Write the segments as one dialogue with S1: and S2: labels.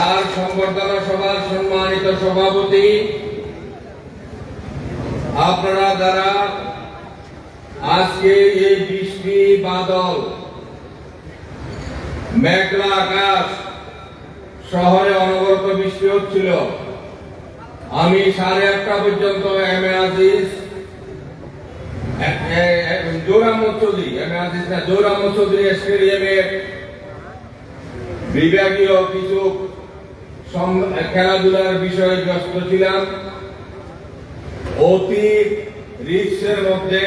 S1: তার সংবর্ধনা সভার সম্মানিত সভাপতি। আপনারা যারা আজকে এই বৃষ্টি বাদল, মেঘলা আকাশ শহরে অনবরত বৃষ্টি হচ্ছিল, আমি সাড়ে আটটা পর্যন্ত এম এ আজিজ জোরামত চৌধুরী এম এ আজিজ না জোরামত চৌধুরী বিভাগীয় কিছু খেলাধুলার বিষয়ে ব্যস্ত ছিলাম। অতি রিক্সের মধ্যে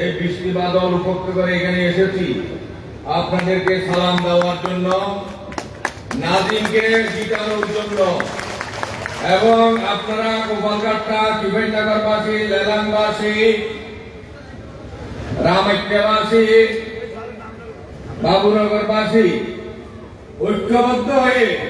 S1: এই বৃষ্টি বাদল করে এখানে এসেছি। আপনাদেরকে সালাম দেওয়ার জন্য, নাজিমকে জিতানোর জন্য। এবং আপনারা গোপালঘাটটা বাবুনগরবাসী, ঐক্যবদ্ধ হয়ে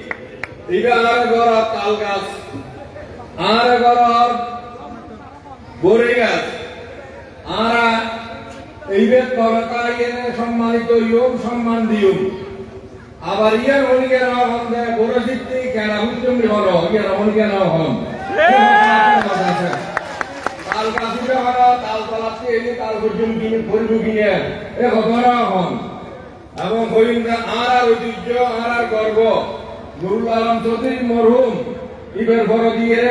S1: তাল সম্মানিত ইয়ম সম্মান দিয়ম। আবার ইয়ার হলিকে না হন দে কেনা হুজুম হর ইয়ার হলিকে না তাল তাল তলাতে তাল হুজুম কিনে ফলবু কিনে এবং গোবিন্দা আর ঐতিহ্য আর গর্ব। নুরুল আলম চৌধুরী মরহুম ইবের বড় দিয়ে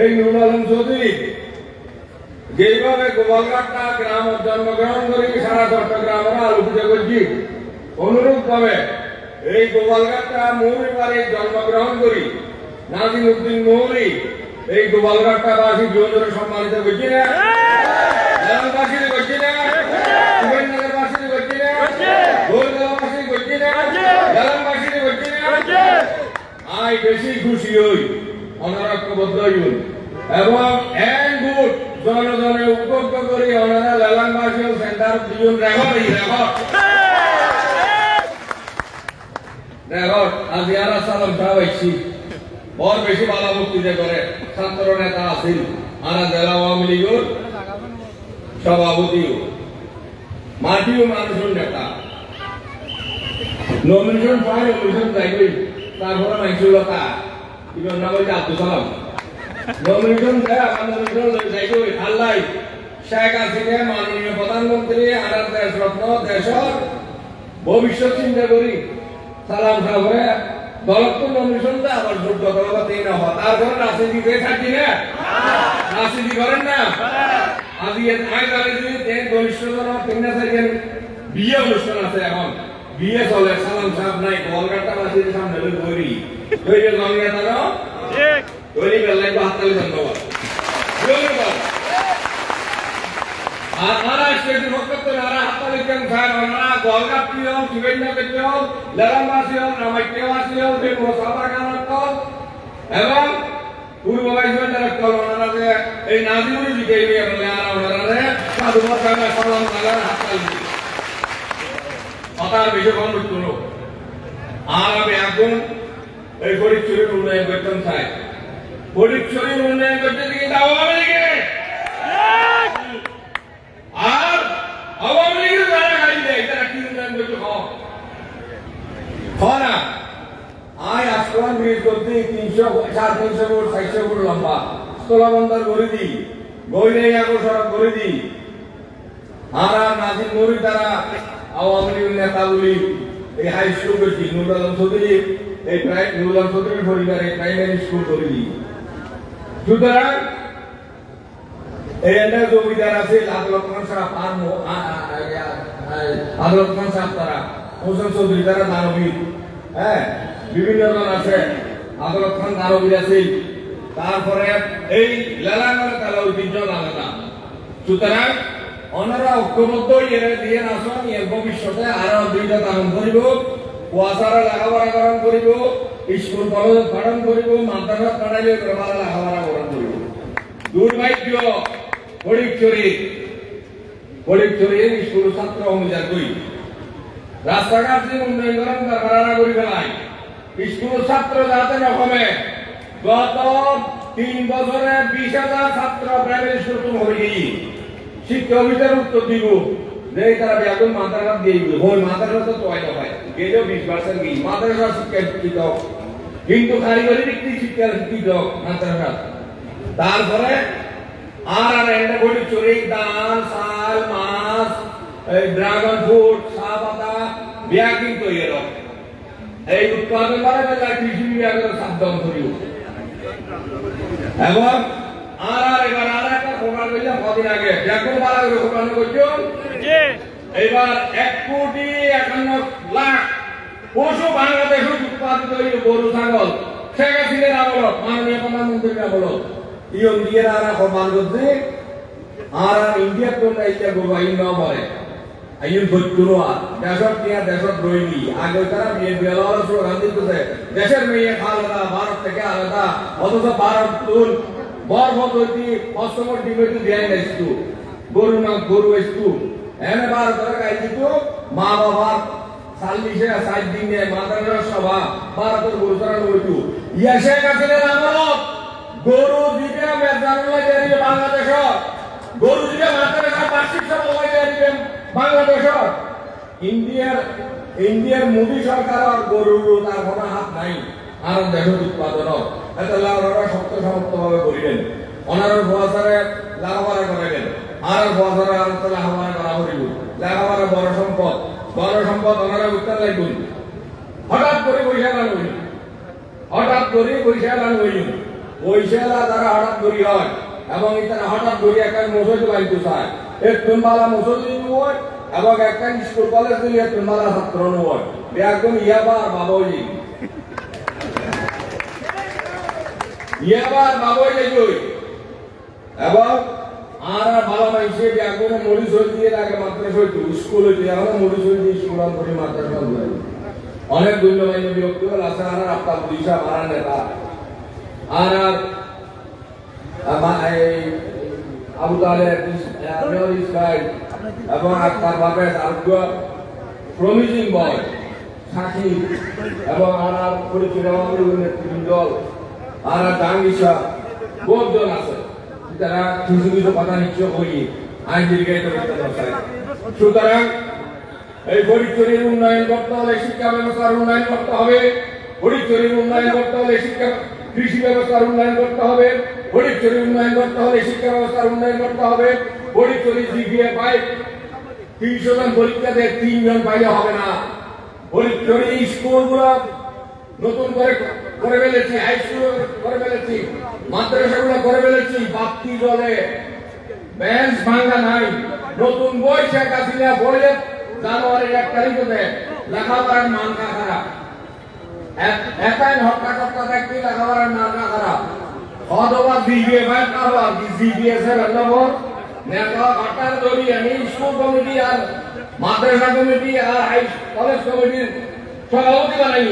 S1: এই নুরুল আলম চৌধুরী যেভাবে গোপালঘাটটা গ্রাম জন্মগ্রহণ করে সারা চট্টগ্রামের আলোচিত করছি অনুরূপ ভাবে এই গোপালঘাটটা মৌরি বাড়ি জন্মগ্রহণ করি। নাজিম উদ্দিন মৌরি এই গোপালঘাটটা বাসী সম্মানিত করছি না? করছি না? আই বেশি খুশি হই অনারক্যবদ্ধ হই এবং এন গুড জনজনে উপভোগ করি ওনারা লালাংবাসী ও সেন্টার দুজন রেকর্ড রেকর্ড। রেকর্ড, আজ ইয়ারা সালাম সাহেব বড় বেশি বালা বক্তৃতা করে ছাত্র নেতা আছিল আর জেলা আওয়ামী লীগের সভাপতিও মাটিও মানুষের নেতা। নমিনেশন পায় নমিনেশন যাইবই তারপরে মাইছিল তা ইবার নাম হচ্ছে আব্দুল সালাম। নমিনেশন দেয়, আমার নমিনেশন যাইবই হাল্লাই শেখ হাসিনা, মাননীয় প্রধানমন্ত্রী, আনার দেশ রত্ন, দেশর ভবিষ্যৎ চিন্তা করি। সালাম সাহেব দলত নমিনেশন দেয়, আবার যোগ্য দলবাতি না হয় তারপরে রাজনীতি দিয়ে থাকি না রাজনীতি করেন না? আজি আই তাহলে যদি ঘনিষ্ঠজন তিন থাকেন বিয়ে অনুষ্ঠান আছে এখন। বিয়ে চলে সালাম সাহেব নাই কলকাতা মাসির সামনে লই বইরি তৈরি লঙ্গিয়া তানো
S2: ঠিক।
S1: তৈরি বেলাই হাততালি ধন্যবাদ আর কেন খায় পিও না। রামাইতে মোসাফা কানাত এবং পূর্ব যে এই নাজিমুরি দিকে নিয়ে আর ওনারা সাধু সালাম দিবে কথা বেশি কম তুলো আর আমি এখন এই ফরিদচুরির উন্নয়ন করতাম চাই। ফরিদচুরির উন্নয়ন করতে দিকে আওয়ামী লীগে আর আওয়ামী লীগের যারা গাড়ি দেয়, তারা কি উন্নয়ন করতে না। আয় আসলাম ব্রিজ করতে তিনশো সাড়ে তিনশো ফুট, চারশো ফুট লম্বা। স্থলা বন্দর করে দিই। আগর সড়ক করে দিই। আর নুরি তারা আওয়ামী লীগের নেতাগুলি এই হাই স্কুল করছি আলম চৌধুরী, এই নুরুল আলম চৌধুরীর পরিবারে প্রাইমারি স্কুল দিই সুতরাং এই এন্ডার জমিদার আছে আদালত খান সাহেব আর আদালত খান সাহেব তারা হোসেন চৌধুরী তারা দানবীর। হ্যাঁ বিভিন্ন জন আছে আদালত খান দানবীর আছে। তারপরে এই লেলাঙ্গের তালা ঐতিহ্য আলাদা। সুতরাং ওনারা ঐক্যবদ্ধ এর দিয়ে আসন এর ভবিষ্যতে আরও দুইটা দান করিব কুয়াশারা লেখাপড়া করণ করিব, স্কুল, কলেজ করিব গ্রহণ করিব। দুর্ভাগ্য স্কুল ছাত্র অনুযায়ী করি রাস্তাঘাট যে উন্নয়ন করেন স্কুল ছাত্র যাতে গত তিন বছরে বিশ হাজার ছাত্র প্রাইভেট স্কুল হয়ে শিক্ষা অফিসের উত্তর দিব। যে তারা বেতন মাদ্রাসা দিয়ে দিবে ওই মাদ্রাসা তো তোয়াই হয় গেলেও বিশ পার্সেন্ট কি মাদ্রাসা শিক্ষা শিক্ষিত কিন্তু কারিগরি ভিত্তিক শিক্ষা শিক্ষিত মাদ্রাসা। তারপরে আর আর এন্ডা বলি চুরি ডাল শাল মাছ ড্রাগন ফ্রুট চা পাতা বিয়া কিন্তু এর এই উৎপাদন বাড়া গেলে কৃষি বিভাগের সাবধান করিও এবং আর আর এবার আর একটা খবর পেলাম কদিন আগে। এখন বাড়া করে খবর করছ। এবার এক কোটি একান্ন লাখ পশু বাংলাদেশ উৎপাদিত গরু ছাগল। শেখ হাসিনার আমলত মাননীয় প্রধানমন্ত্রীর আমলত ইয়ন দিয়ে আর সমান করছে আর আর ইন্ডিয়ার তো এতিয়া গরু আইন ন পরে আইন ধৈর্য আর। দেশত নিয়ে দেশত রইলি। আগে তারা বিয়ে বেলার স্লোগান দেশের মেয়ে আলাদা ভারত থেকে আলাদা। অথচ ভারত দিতু মা বাবার চাল্লিশে ষাট দিন নিয়ে মাদারের সভা ভারতের গরু চড়ানো হইতু। ইয়া শেখ হাসিনার আমলত গরু দিবে মেজানুল লাগিয়ে দিবে বাংলাদেশত গরু দিবে মাদ্রাসা বার্ষিক সভা লাগিয়ে দিবে বাংলাদেশত ইন্ডিয়ার ইন্ডিয়ার মোদী সরকার আর গরুর তার কোনো হাত নাই। আর দেশত উৎপাদন। এটা ওনারা শক্ত সমর্থ ভাবে করিলেন ওনারা বছরে লাভবারা করাইলেন আর বছরে আর তো লাভবারা করা করিব। লাভবারা বড় সম্পদ বড় সম্পদ ওনারা উত্তর লাগুন হঠাৎ করে পয়সা লাগ হঠাৎ করে পয়সা লাগ পয়সা তারা হঠাৎ করি হয় এবং তারা হঠাৎ করে একটা মসজিদ বাড়িতে চায়। একটু বালা মসজিদ হয় এবং একটা স্কুল কলেজ দিলে একটু বালা ছাত্র নয় একদম ইয়াবা বাবাজি ইয়াবার বাবাই যাই এবং আর আর ভালো মাইছে একদম মরি সই দিয়ে আগে মাত্র সইতো স্কুল হইতে এখন মরি সই দিয়ে স্কুল করে মাত্র সই অনেক ব্যক্তি হল আছে আর আপনার দিশা মারা নেতা। আর আর এই, আবু তালেব এবং তার বাপের আরোগ্য প্রমিজিং বয়, সাক্ষী এবং আর আর পরিচয় নেতৃবৃন্দ। আর ডাঙ্গিসা বহুজন আছে। তারা কিছু কিছু কথা নিশ্চয় করি আইন দীর্ঘায়িত করতে পারছে সুতরাং এই ফরিদচুরির উন্নয়ন করতে হলে শিক্ষা ব্যবস্থার উন্নয়ন করতে হবে। ফরিদচুরির উন্নয়ন করতে হলে শিক্ষা, কৃষি ব্যবস্থার উন্নয়ন করতে হবে। ফরিদচুরির উন্নয়ন করতে হলে শিক্ষা ব্যবস্থার উন্নয়ন করতে হবে। ফরিদচুরি জিপিএ পাই তিনশো জন পরীক্ষা দেয় তিনজন পাইলে হবে না। ফরিদচুরি স্কুলগুলো নতুন করে করে ফেলেছি স্কুল করে ফেলেছি মাদ্রাসাগুলো করে ফেলেছি বাপ্তি জলে। বেঞ্চ ভাঙ্গা নাই। নতুন বই শেখ হাসিনা বইলে জানুয়ারির এক তারিখ দেয়। লেখাপড়ার মান খারাপ। হত্যা খারাপ। কমিটি আর মাদ্রাসা কমিটি আর কলেজ কমিটির সভাপতি বানাই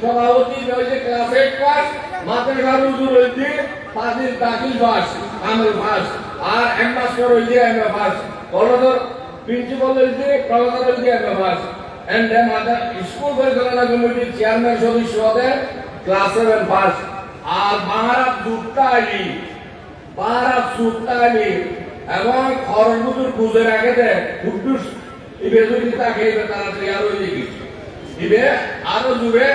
S1: সভাপতি হয়েছে ক্লাস এইট পাস মাদ্রাসা রুজুর হয়েছে ফাজিল দাখিল পাস কামেল পাস আর অ্যাম্বাসডর হয়েছে এম এ পাস কলেজের প্রিন্সিপাল হয়েছে প্রফেসর হয়েছে এম এ পাস এন্ড মাদার স্কুল পরিচালনা কমিটির চেয়ারম্যান সদস্য হতে ক্লাস সেভেন পাস আর বাহারা দুটা আইলি বাহারা সুটটা আইলি এবং খরচগুলোর বুঝের আগে দেয় উদ্দুস ইবে যদি তাকে তারা তৈরি হয়ে যাবে ইবে আরও জুড়ে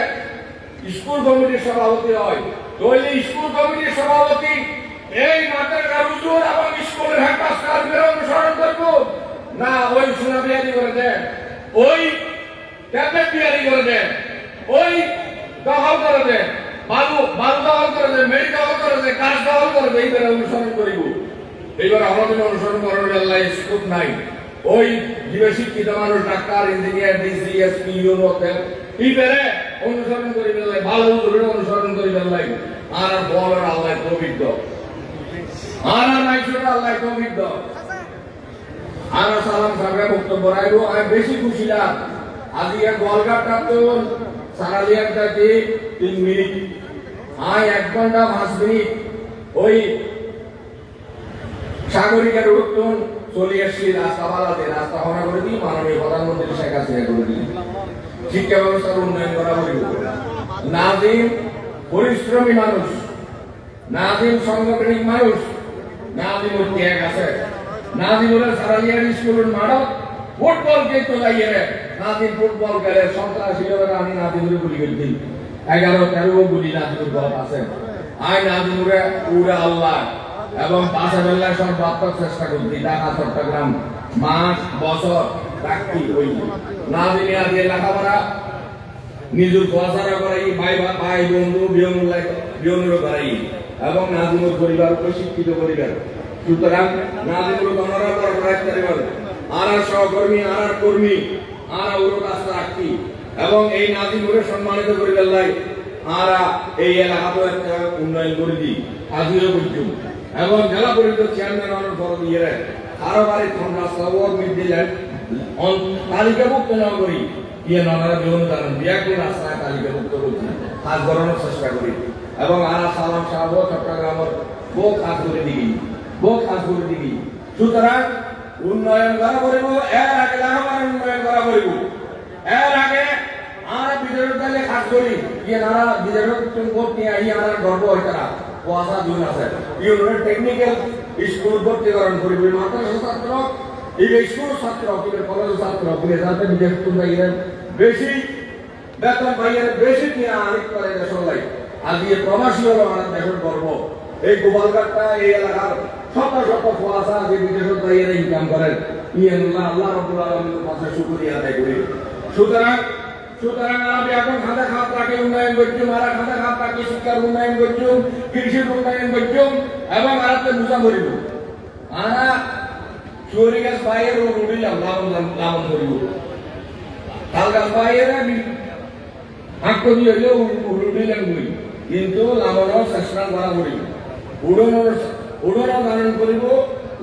S1: স্কুল কমিটির সভাপতি হয়। তৈরি স্কুল কমিটির সভাপতি এই মাঠের রুজুর এবং স্কুলের হেডমাস্টার অনুসরণ করব। না, ওই সোনা বিয়ারি করে দেন। ওই ট্যাবলেট বিয়ারি করে দেন। ওই দখল করে দেন। বালু বালু দখল করে দেন মেরি দখল করে দেন কাজ দখল করে দেন, এইবার অনুসরণ করিব। এইবার আমাদের অনুসরণ করার আল্লাহ স্কোপ নাই। ওই যে শিক্ষিত মানুষ ডাক্তার, ইঞ্জিনিয়ার, ডিসি, এসপি ইউনোতে এইবারে অনুসরণ করি বেলায় ভালো ধরে অনুসরণ করি বেলায় আর বলার আল্লাহ প্রবৃদ্ধ আর আর আল্লাহ প্রবৃদ্ধ আর সালাম সাহেবের বক্তব্য রাখব আমি বেশি খুশি না। আজকে গোয়ালঘাট তো সারালিয়ান থাকি তিন মিনিট। আয় এক ঘণ্টা পাঁচ মিনিট। ওই সাগরিকার উত্তম চলে আসছি, রাস্তা বাড়াতে রাস্তা হনা করে দিই মাননীয় প্রধানমন্ত্রী শেখ হাসিনা করে দিই শিক্ষা ব্যবস্থার উন্নয়ন করা হইল। নাজিম পরিশ্রমী মানুষ, নাজিম সাংগঠনিক মানুষ, নাজিম ওর ত্যাগ আছে। নাজিমুলের সারালিয়ার স্কুলের মাঠত ফুটবল কে রে। নাজিম ফুটবল খেলে সন্ত্রাসী আমি নাজিমুরে গুলি এগারো, তেরো গুলি নাজিমুর গল্প আছে। নাজিমুরে উড়ে আল্লাহ। এবং পাশে বেলা সব বাপ্তার চেষ্টা করছি ঢাকা, চট্টগ্রাম। মাস, বছর রাখি ওই নাজিমিয়া দিয়ে লেখাপড়া, নিজের পড়াশোনা করাই, ভাই ভাই, বন্ধু বিয়ঙ্গুলো করাই এবং নাজিমুর পরিবারকে শিক্ষিত পরিবার। সুতরাং নাজিমুর গণরা বড় রাখতে পারবে আর সহকর্মী আর আর কর্মী আর ওর রাস্তা রাখি এবং এই নাজিমুরের সম্মানিত করিবার লাই আরা এই এলাকাতে একটা উন্নয়ন করে দিই। আজিও বুঝুম এবং জেলা পরিষদ চেয়ারম্যান অনেক বড় দিয়ে আরও বাড়ি আমরা সবর মিডিল্যান্ড তালিকাভুক্ত না করি ইয়ে নানারা বিভিন্ন কারণ বিয়াকুল রাস্তায় তালিকাভুক্ত করছি কাজ করানোর চেষ্টা করি এবং আরা সালাম সাহেব চট্টগ্রামের বহু কাজ করে দিবি। বহু কাজ করে দিবি। সুতরাং উন্নয়ন করা করিব এর আগে লেখাপড়ার উন্নয়ন করা করিব এর আগে আর বিজয়ের দলে কাজ করি ইয়ে নারা বিজয়ের করতে আই আর গর্ব হয় তারা কুয়াশা জুন আছে ইউনিয়ন টেকনিক্যাল স্কুল ভর্তিকরণ করিব মাত্র ছাত্র এই স্কুল ছাত্র কিংবা কলেজ ছাত্র কিংবা যাতে বিদেশ তোমরা ইয়ের বেশি বেতন পাইয়ের বেশি নিয়ে আরেক করে দেশের লাই আজকে প্রবাসী হলো আমার দেশের গর্ব। এই গোপালঘাটটা, এই এলাকার শত শত কুয়াশা যে বিদেশের পাইয়ের ইনকাম করেন ইয়ে আল্লাহ রব্বুল আলমীর কাছে শুকরিয়া আদায় করি। সুতরাং সুতরাং আমি এখন খাতা খাত রাখে, উন্নয়ন করছুম আর খাতা খাত রাখে, শিক্ষার উন্নয়ন করছুম কৃষির উন্নয়ন করছুম এবং আর বুঝা করিব আনা চুরি গাছ বাইরে উড়িলাম লালন লালন করিব তাল গাছ বাইরে আমি হাঁক করি হইলেও উড়িলাম করি কিন্তু লালনও চেষ্টা করা করিব উড়নের উড়নও ধারণ করিব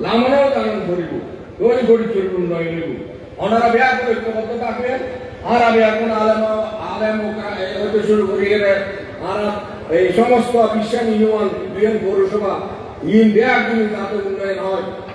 S1: লালনও ধারণ করিব। ওই গড়ি চলিব উন্নয়ন হইব ওনারা বিয়া করে ঐক্যবদ্ধ থাকবেন আর আমি এখন আলেম আলেম হইতে শুরু করি আর এই সমস্ত বিশ্বাস ইউনিয়ন পৌরসভা ইন বিয়া কিন্তু যাতে উন্নয়ন হয়।